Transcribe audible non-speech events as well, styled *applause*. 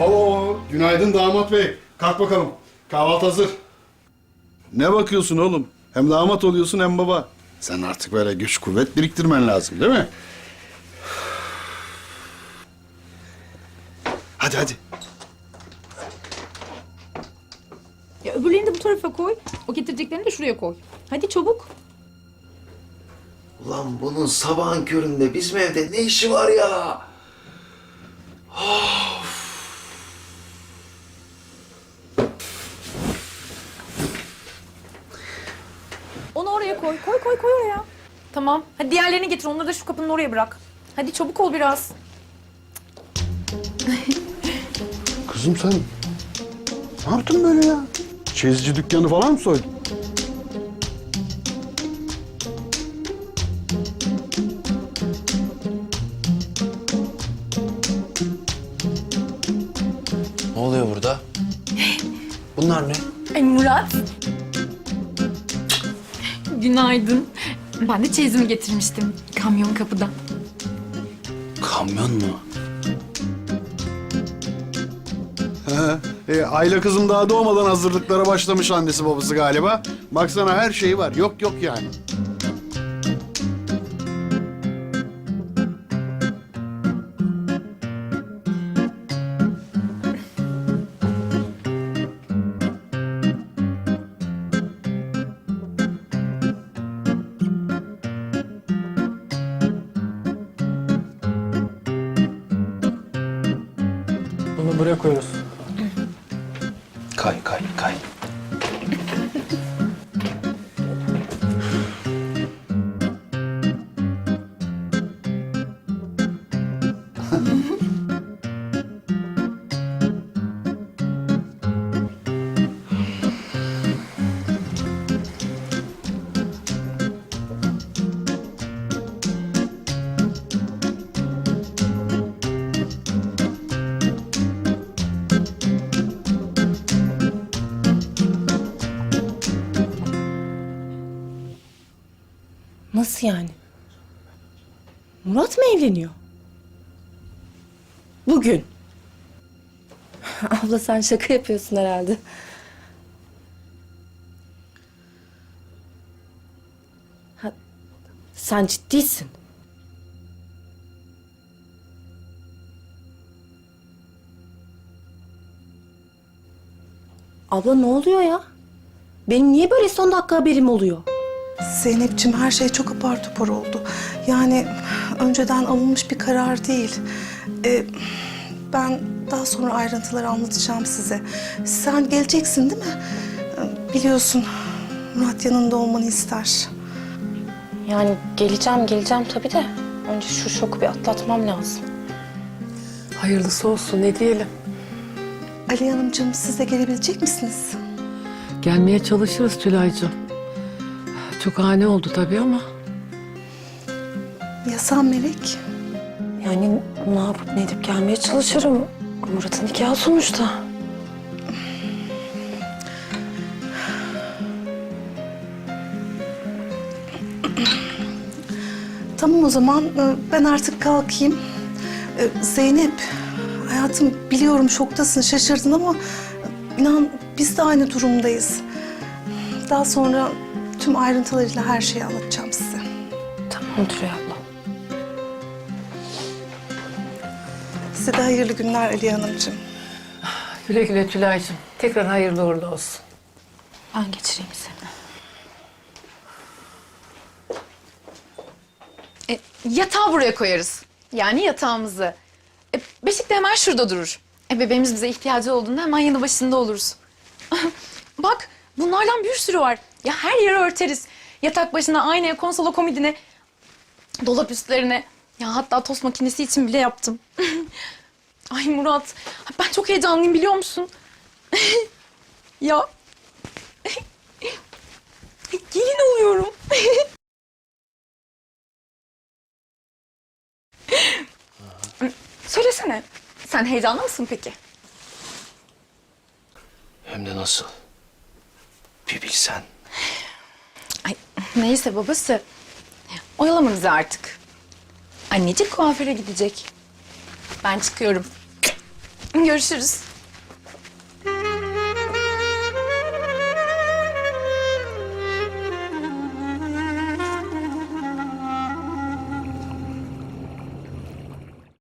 Oo, günaydın damat bey. Kalk bakalım. Kahvaltı hazır. Ne bakıyorsun oğlum? Hem damat oluyorsun hem baba. Sen artık böyle güç kuvvet biriktirmen lazım değil mi? Hadi hadi. Ya öbürlerini de bu tarafa koy. O getireceklerini de şuraya koy. Hadi çabuk. Ulan bunun sabahın köründe bizim evde ne işi var ya? Onu oraya koy. Koy koy koy oraya. Tamam. Hadi diğerlerini getir. Onları da şu kapının oraya bırak. Hadi çabuk ol biraz. *laughs* Kızım sen ne yaptın böyle ya? Çeyizi dükkanı falan mı soydun? Ne oluyor burada? *laughs* Bunlar ne? Günaydın. Ben de çeyizimi getirmiştim. Kamyon kapıda. Kamyon mu? E, Ayla kızım daha doğmadan hazırlıklara başlamış annesi babası galiba. Baksana her şeyi var. Yok yok yani. Buraya koyuyoruz. Kay kay kay. Nasıl yani? Murat mı evleniyor? Bugün. Abla sen şaka yapıyorsun herhalde. Ha, sen ciddisin. Abla ne oluyor ya? Benim niye böyle son dakika haberim oluyor? Zeynep'ciğim her şey çok apar topar oldu. Yani önceden alınmış bir karar değil. Ee, ben daha sonra ayrıntıları anlatacağım size. Sen geleceksin değil mi? Ee, Biliyorsun Murat yanında olmanı ister. Yani geleceğim geleceğim tabii de önce şu şoku bir atlatmam lazım. Hayırlısı olsun ne diyelim. Ali Hanımcığım siz de gelebilecek misiniz? Gelmeye çalışırız Tülay'cığım. Çok ani oldu tabii ama. Ya sen Melek? Yani ne yapıp ne edip gelmeye çalışırım. Murat'ın nikahı sonuçta. Tamam o zaman e, ben artık kalkayım. E, Zeynep, hayatım biliyorum şoktasın, şaşırdın ama inan biz de aynı durumdayız. Daha sonra tüm ayrıntılarıyla her şeyi anlatacağım size. Tamam Tülay abla. Size de hayırlı günler Ali Hanımcığım. Güle güle Tülay'cığım. Tekrar hayırlı uğurlu olsun. Ben geçireyim seni. E, yatağı buraya koyarız. Yani yatağımızı. E, beşik de hemen şurada durur. E, bebeğimiz bize ihtiyacı olduğunda hemen yanı başında oluruz. *laughs* Bak bunlardan bir sürü var. Ya her yeri örteriz. Yatak başına, aynaya, konsola, komodine, dolap üstlerine. Ya hatta tost makinesi için bile yaptım. *laughs* Ay Murat, ben çok heyecanlıyım biliyor musun? *laughs* ya *laughs* gelin oluyorum. Söylesene. Sen heyecanlı mısın peki? Hem de nasıl? Bir bilsen. Neyse babası. Oyalama artık. Annecik kuaföre gidecek. Ben çıkıyorum. Görüşürüz.